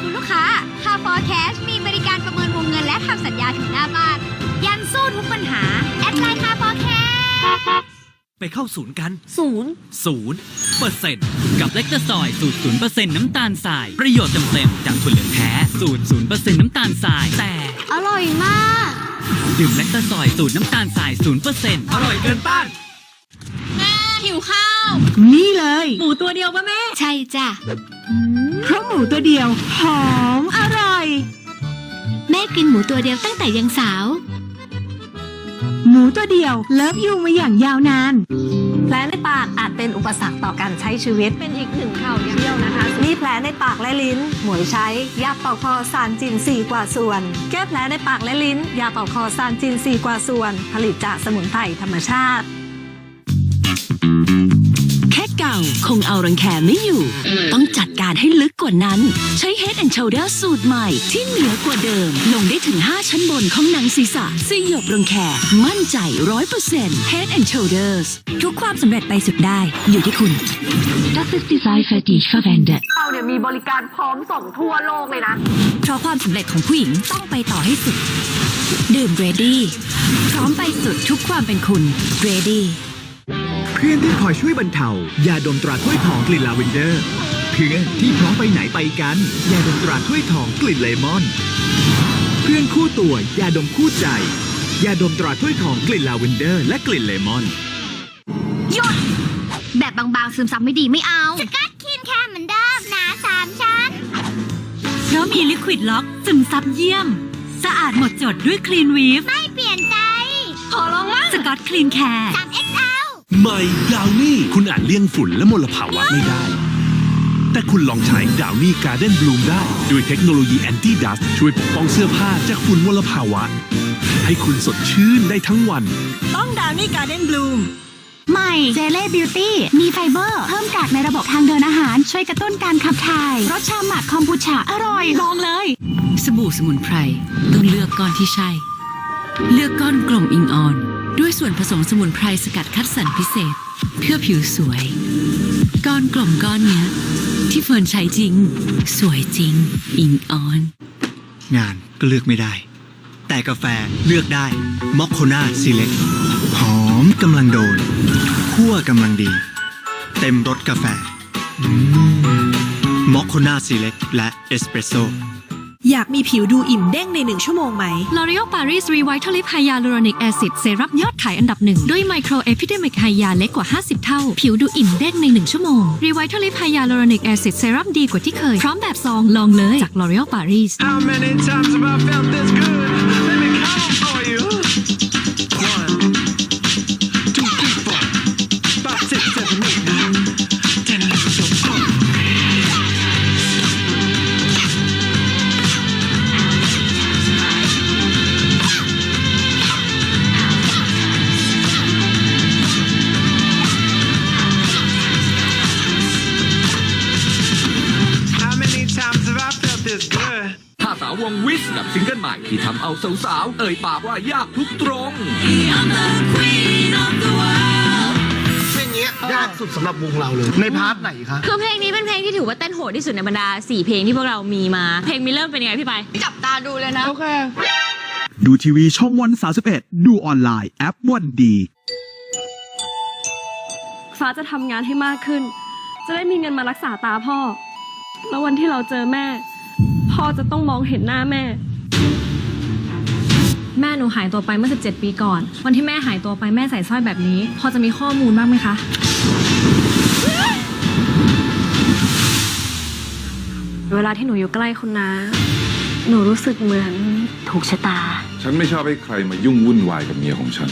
คุณลูกค้า h a r 4 Cash มีบริการประเมินวงเงินและทำสัญญาถึงหน้าบ้าน ยันสู้ทุกปัญหา แอดไลน์ h a r 4 Cash ไปเข้าศูนย์กัน ศูนย์ศูนย์เปอร์เซ็นต์กับเล็กตอร์ซอยสูตรศูนย์เปอร์เซ็นต์น้ำตาลทราย ประโยชน์เต็มๆจากถั่วเหลืองแท้สูตรศูนย์เปอร์เซ็นต์น้ำตาลทราย แต่ อร่อยมาก ดื่มเล็กตอร์ซอยสูตรน้ำตาลทรายศูนย์เปอร์เซ็นต์อร่อยเกินต้านแม่หิวข้าว นี่เลย หมูตัวเดียวป่ะแม่ ใช่จ้ะ เพราะหมูตัวเดียว หอมอร่อย แม่กินหมูตัวเดียวตั้งแต่ยังสาว หมูตัวเดียว เลิฟยูมาอย่างยาวนานแผลในปากอาจเป็นอุปสรรคต่อการใช้ชีวิตเป็นอีกหนึ่งข่าวเที่ยวนะคะ มีแผลในปากและลิ้น หมวยใช้ ยาเป่าคอซานจินสี่กว่าส่วน แก้แผลในปากและลิ้น ยาเป่าคอซานจินสี่กว่าส่วน ผลิตจากสมุนไพรธรรมชาติแค่ เก่าคงเอารังแคไม่อยู่ ต้องจัดการให้ลึกกว่านั้น ใช้ Head and Shoulder สูตรใหม่ ที่เหนือกว่าเดิม ลงได้ถึง 5 ชั้นบนของหนังศีรษะสยบรังแคมั่นใจ 100% Head and Shoulders ทุกความสำเร็จไปสุดได้อยู่ที่คุณ Das ist die Seife, die ich verwende เราเนี่ยมีบริการพร้อมส่งทั่วโลกเลยนะ เพราะความสำเร็จของผู้หญิงต้องไปต่อให้สุด ดื่ม Ready พร้อมไปสุดทุกความเป็นคุณ Ready เพื่อนที่คอยช่วยบรรเทายาดมตราถ้วยทองกลิ่นลาเวนเดอร์เพื่อนที่พร้อมไปไหนไปกันยาดมตราถ้วยทองกลิ่นเลมอน เพื่อนคู่ตัวยาดมคู่ใจยาดมตราถ้วยทองกลิ่นลาเวนเดอร์ และกลิ่นเลมอนหยุดแบบบางๆซึมซับไม่ดีไม่เอาสกัดคินแค่เหมือนเดิมหนาสามชั้นเพราะมีลิควิดล็อกซึมซับเยี่ยม สะอาดหมดจดด้วยคลีนวีฟไม่เปลี่ยนใจขอร้องละสกอตคลีนแคร์สาม XL ใหม่ดาวนี่คุณอาจเลี่ยงฝุ่นและมลภาวะไม่ได้ แต่คุณลองใช้ดาวนี่การ์เด้นบลูมได้ ด้วยเทคโนโลยีแอนตี้ดัสช่วยปกป้องเสื้อผ้าจากฝุ่นมลภาวะ ให้คุณสดชื่นได้ทั้งวัน ต้องดาวนี่การ์เด้นบลูมใหม่เจเล่บิวตี้มีไฟเบอร์ เพิ่มกากในระบบทางเดินอาหาร ช่วยกระตุ้นการขับถ่ายรสชาหมักคอมบูชาอร่อย ลองเลย สบู่สมุนไพรต้องเลือกก้อนที่ใช่ เลือกก้อนกลมอิงออน ด้วยส่วนผสมสมุนไพรสกัดคัดสรรพิเศษ เพื่อผิวสวย ก้อนกลมก้อนเนี้ย ที่เฟิร์นใช้จริง สวยจริง อิงออน งานก็เลือกไม่ได้ แต่กาแฟเลือกได้มอคโคนาซีเล็กหอมกำลังโดนคั่วกำลังดี เต็มรสกาแฟมอคโคนาซีเล็กและเอสเปรสโซ อยากมีผิวดูอิ่มเด้งในหนึ่งชั่วโมงไหม L'Oreal Paris Revitalift Hyaluronic Acid เซรั่มยอดขายอันดับหนึ่งด้วย Micro Epidemic Hya เล็กกว่า 50 เท่า ผิวดูอิ่มเด้งใน1ชั่วโมง Revitalift Hyaluronic Acid เซรั่มดีกว่าที่เคย พร้อมแบบซองลองเลยจาก L'Oreal Paris How many times have I felt this good? Have I felt this good? ถ้าสาววงวิสกับซิงเกิลใหม่ที่ทำเอาสาวๆ เอ่ยปากว่ายากทุกตรงเพลงนี้ยากสุดสำหรับวงเราเลย ในพาร์ทไหนคะ คือเพลงนี้เป็นเพลงที่ถือว่าเต้นโหดที่สุดในบรรดา 4 เพลงที่พวกเรามีมา เพลงมีเริ่มเป็นยังไงพี่ไป จับตาดูเลยนะ โอเค ดูทีวีช่องวัน 31 ดูออนไลน์แอปวันดี ฟ้าจะทำงานให้มากขึ้น จะได้มีเงินมารักษาตาพ่อ แล้ววันที่เราเจอแม่ พ่อจะต้องมองเห็นหน้าแม่ แม่หนูหายตัวไปเมื่อ 17 ปีก่อน วันที่แม่หายตัวไปแม่ใส่สร้อยแบบนี้ พอจะมีข้อมูลบ้างไหมคะ เวลาที่หนูอยู่ใกล้คุณนาหนูรู้สึกเหมือนถูกชะตา ฉันไม่ชอบให้ใครมายุ่งวุ่นวายกับเมียของฉัน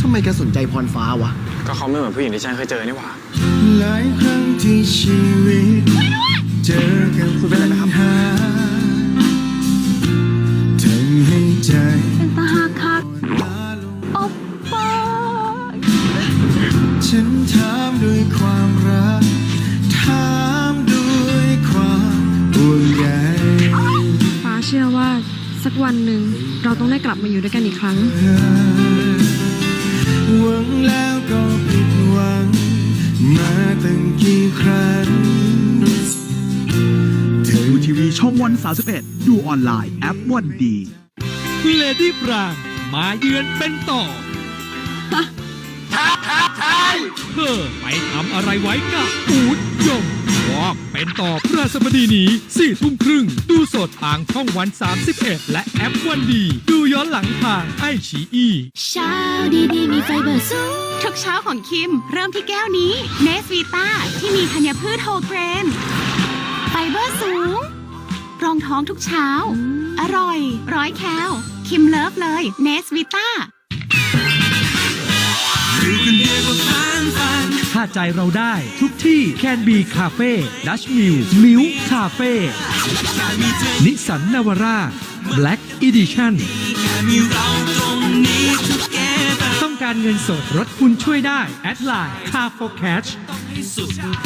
ทำไมแกสนใจพรฟ้าวะ ก็เขาไม่เหมือนผู้หญิงที่ฉันเคยเจอนี่หว่าหลายครั้งที่ชีวิตเจอกับปัญหาทำให้ใจเป็นตาหักคักโอป้าฉันถามด้วยความรัก ถามด้วยความห่วงใยฟ้าเชื่อว่าสักวันหนึ่งเราต้องได้กลับมาอยู่ด้วยกันอีกครั้ง หวังแล้วก็ผิดหวัง มาตั้งกี่ครั้งดูทีวีช่องวัน 31 ดูออนไลน์แอปวันดี เลดี้ปรางมาเยือนเป็นต่อ เธอไปทำอะไรไว้กับอูดยงว่าเป็นต่อพระสบดีนี้สี่ทุ่มครึ่ง ดูสดทางช่องวัน 31 และแอปวันดี ดูย้อนหลังทางไอฉีอีเช้าดีๆมีไฟเบอร์สูงทุกเช้าของคิม เริ่มที่แก้วนี้เนสวีต้าที่มีธัญพืชโฮเกรน ไฟเบอร์สูง รองท้องทุกเช้า อร่อย ร้อยแคลคิมเลิฟเลยเนสวีต้าาใจเราได้ทุกที่แคนบีคาเฟ่ดัชมิวมิวคาเฟ่นิสันนาวาร่าแบล็กอีดิชั่นต้องการเงินสดรถคุณช่วยได้ แอดไลน์ Car for Cash